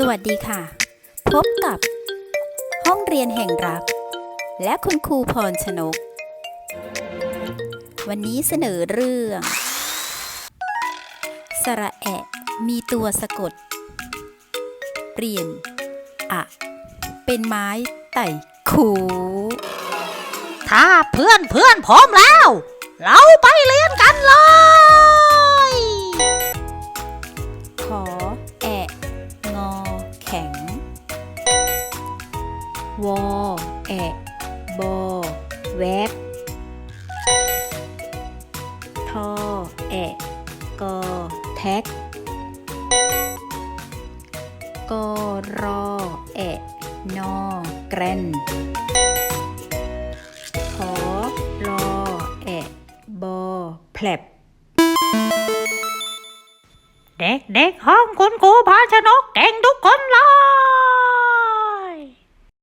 สวัสดีค่ะ พบกับห้องเรียนแห่งรัก และคุณครูพรชนก วันนี้เสนอเรื่อง สระแอะมีตัวสะกด เปลี่ยน อะ เป็นไม้ไต่คูถ้าเพื่อนเพื่อนพร้อมแล้ว เราไปเรียนกันเลย วอแอะบอแวบทอแอะกอแท็กกอรอแอะนอแกรนขอรอแอะบอแผลบเด็กๆห้องคุณครูพาชนกเก่งทุกคนเลย